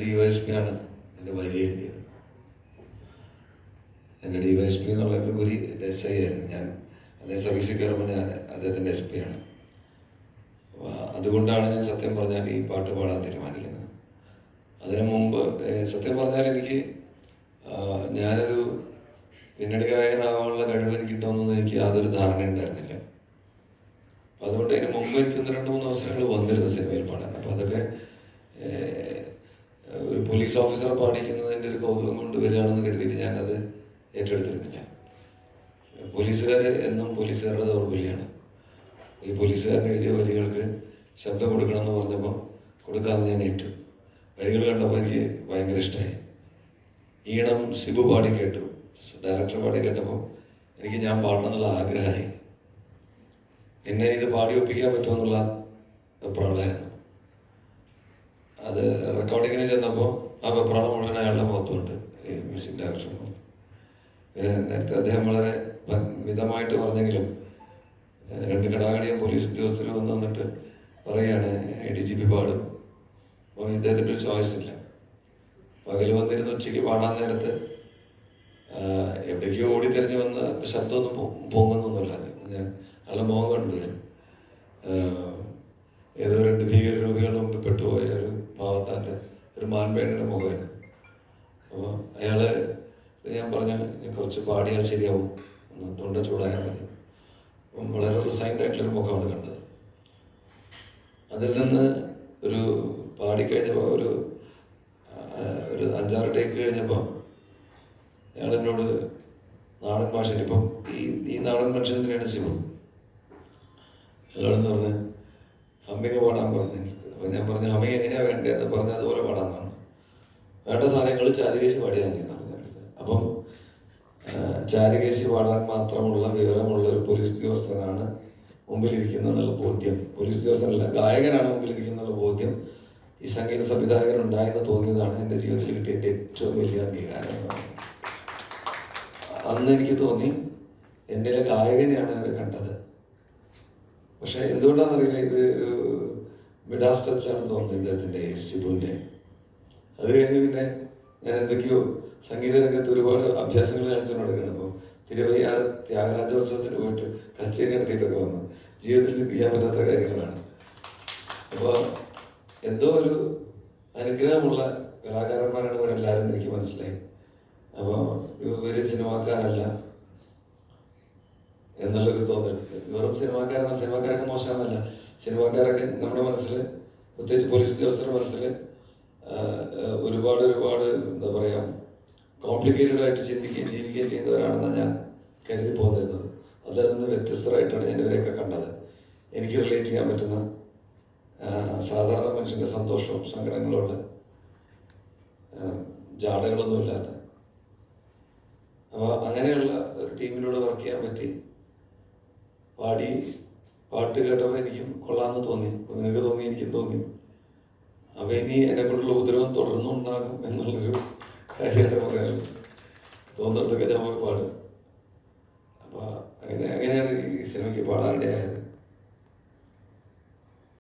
D Y S P ആണ് എന്റെ വരി എഴുതിയത്. എന്റെ ഡി വൈ എസ് പി എന്നുള്ള ഒരു എസ് ഐ ആയിരുന്നു. ഞാൻ അതേ സർവീസിൽ കയറുമ്പോൾ ഞാൻ അദ്ദേഹത്തിന്റെ എസ് പി ആണ്. അതുകൊണ്ടാണ് ഞാൻ സത്യം പറഞ്ഞാൽ ഈ പാട്ട് പാടാൻ തീരുമാനിക്കുന്നത്. അതിനു മുമ്പ് സത്യം പറഞ്ഞാൽ എനിക്ക് ഞാനൊരു പിന്നണി ഗായകനാവാനുള്ള കഴിവ് എനിക്ക് കിട്ടുമെന്നൊന്നും എനിക്ക് യാതൊരു ധാരണ ഉണ്ടായിരുന്നില്ല അപ്പം അതുകൊണ്ട് അതിന് മുമ്പ് എനിക്ക് ഒന്ന് രണ്ട് മൂന്ന് അവസരങ്ങൾ വന്നിരുന്നു സിനിമയിൽ പാടാൻ അപ്പം അതൊക്കെ ഏഹ്, ഒരു പോലീസ് ഓഫീസറെ പാടിക്കുന്നതിന്റെ ഒരു കൗതുകം കൊണ്ട് വരികയാണെന്ന് കരുതിയിട്ട് ഞാനത് ഏറ്റെടുത്തിരുന്നില്ല. പോലീസുകാർ എന്നും പോലീസുകാരുടെ ദൗർബല്യമാണ് ഈ പോലീസുകാരൻ എഴുതിയ വരികൾക്ക് ശബ്ദം കൊടുക്കണമെന്ന് പറഞ്ഞപ്പോൾ കൊടുക്കാമെന്ന് ഞാൻ ഏറ്റു. വരികൾ കണ്ടപ്പോൾ എനിക്ക് ഭയങ്കര ഇഷ്ടമായി ഈണം ശിബു പാടി കേട്ടു. ഡയറക്ടർ പാടി കേട്ടപ്പോൾ എനിക്ക് ഞാൻ പാടണം എന്നുള്ള ആഗ്രഹമായി. എന്നെ ഇത് പാടി ഒപ്പിക്കാൻ പറ്റുമെന്നുള്ള പ്രോബ്ലമായിരുന്നു അത് റെക്കോർഡിങ്ങിന് ചെന്നപ്പോൾ ആ വെപ്രാളം മുഴുവൻ അയാളുടെ മുഖത്തുണ്ട് മ്യൂസിക് ഡയറക്ടർ പിന്നെ നേരത്തെ അദ്ദേഹം വളരെ മിതമായിട്ട് പറഞ്ഞെങ്കിലും രണ്ട് കടാകടിയും പോലീസ് ഉദ്യോഗസ്ഥരും വന്ന് വന്നിട്ട് പറയുകയാണ് ഡി ജി പി പാടും. അപ്പോൾ ഇദ്ദേഹത്തിന്റെ ഒരു ചോയ്സ് ഇല്ല. പകൽ വന്നിരുന്ന് ഉച്ചയ്ക്ക് പാടാൻ നേരത്ത് എവിടേക്കോ ഓടി തിരിഞ്ഞ് വന്ന് ശബ്ദമൊന്നും പൊങ്ങുന്നൊന്നുമില്ല. ഞാൻ ആളുടെ മുഖം കണ്ടു ഞാൻ. ഏതോ രണ്ട് ഭീകര രൂപികളുടെ മുമ്പിൽ പെട്ടുപോയ ഒരു പാവത്താന്റെ ഒരു മാൻപേടയുടെ മുഖേന അപ്പോൾ അയാളെ ഞാൻ പറഞ്ഞു കുറച്ച് പാടിയാൽ ശരിയാവും. തൊണ്ട ചൂടായാൽ മതി. അപ്പം വളരെ റിസൈൻഡ് ആയിട്ടുള്ളൊരു മുഖമാണ് കണ്ടത്. അതിൽ നിന്ന് ഒരു പാടിക്കഴിഞ്ഞപ്പോൾ ഒരു ഒരു അഞ്ചാറ് ടേക്ക് കഴിഞ്ഞപ്പോൾ അയാൾ എന്നോട് നാടൻ ഭാഷയിൽ ഇപ്പം ഈ ഈ നാടൻ മനുഷ്യൻ തന്നെയാണ് ശിവ അയാളെന്ന് പറഞ്ഞ് ഹമ്മിങ് പാടാൻ പറഞ്ഞു. ഞാൻ പറഞ്ഞു അമ്മയെ എങ്ങനെയാണ് വേണ്ടതെന്ന് പറഞ്ഞ അതുപോലെ പാടാന്നാണ് വേണ്ട സാധനങ്ങൾ ചാരികേശി പാടിയാൽ മതി എന്നാണ് അപ്പം ചാരികേശി പാടാൻ മാത്രമുള്ള വിവരമുള്ള ഒരു പോലീസ് ഉദ്യോഗസ്ഥനാണ് മുമ്പിലിരിക്കുന്ന എന്നുള്ള ബോധ്യം. പോലീസ് ഉദ്യോഗസ്ഥനല്ല ഗായകനാണ് മുമ്പിലിരിക്കുന്ന ബോധ്യം ഈ സംഗീത സംവിധായകൻ ഉണ്ടായെന്ന് തോന്നിയതാണ് എന്റെ ജീവിതത്തിൽ കിട്ടിയ ഏറ്റവും വലിയ അംഗീകാരം അന്ന് എനിക്ക് തോന്നി എന്റെ ഗായകനെയാണ് അവർ കണ്ടത്. പക്ഷെ എന്തുകൊണ്ടാണെന്നറിയില്ല ഇത് ഒരു മിഡാസ് ടച്ച് ആണെന്ന് തോന്നുന്നു ഇദ്ദേഹത്തിന്റെ സിബുവിന്റെ. അത് കഴിഞ്ഞ് പിന്നെ ഞാൻ എന്തൊക്കെയോ സംഗീത രംഗത്ത് ഒരുപാട് അഭ്യാസങ്ങൾ കാണിച്ചു നടക്കുകയാണ്. അപ്പോൾ തിരുവയ്യാറ് ത്യാഗരാജോത്സവത്തിന് പോയിട്ട് കച്ചേരി നടത്തിയിട്ടൊക്കെ വന്നു. ജീവിതത്തിൽ ചിന്തിക്കാൻ പറ്റാത്ത കാര്യങ്ങളാണ്. അപ്പോൾ എന്തോ ഒരു അനുഗ്രഹമുള്ള കലാകാരന്മാരാണ് ഇവരെല്ലാവരും എനിക്ക് മനസ്സിലായി. അപ്പോൾ ഇവർ സിനിമാക്കാരല്ല എന്നുള്ളൊരു തോന്നൽ. വെറും സിനിമാക്കാരെന്ന സിനിമാക്കാരൊക്കെ മോശമാണെന്നല്ല. സിനിമാക്കാരൊക്കെ നമ്മുടെ മനസ്സിൽ പ്രത്യേകിച്ച് പോലീസ് ഉദ്യോഗസ്ഥരുടെ മനസ്സിൽ ഒരുപാട് ഒരുപാട് എന്താ പറയുക കോംപ്ലിക്കേറ്റഡ് ആയിട്ട് ചിന്തിക്കുകയും ജീവിക്കുകയും ചെയ്യുന്നവരാണെന്നാണ് ഞാൻ കരുതി പോന്നിരുന്നത്. അതിൽ നിന്ന് വ്യത്യസ്തരായിട്ടാണ് ഞാൻ ഇവരെയൊക്കെ കണ്ടത്. എനിക്ക് റിലേറ്റ് ചെയ്യാൻ പറ്റുന്ന സാധാരണ മനുഷ്യന്റെ സന്തോഷവും സങ്കടങ്ങളുള്ള ജാടകളൊന്നുമില്ലാത്ത. ജാടകളൊന്നും അപ്പോൾ അങ്ങനെയുള്ള ഒരു ടീമിലൂടെ വർക്ക് ചെയ്യാൻ പറ്റി. പാടി പാട്ട് കേട്ടപ്പോൾ എനിക്കും കൊള്ളാമെന്ന് തോന്നി. നിങ്ങൾക്ക് തോന്നി എനിക്കും തോന്നി. അപ്പോൾ ഇനി എന്നെ കൊണ്ടുള്ള ഉപദ്രവം തുടർന്നും ഉണ്ടാകും എന്നുള്ളൊരു കാര്യമായിട്ട് പറയാനുള്ളത്. തോന്നിടത്തൊക്കെ ഞാൻ പോയി പാടും. അപ്പോൾ അങ്ങനെ അങ്ങനെയാണ് ഈ സിനിമയ്ക്ക് പാടാനിടയായത്.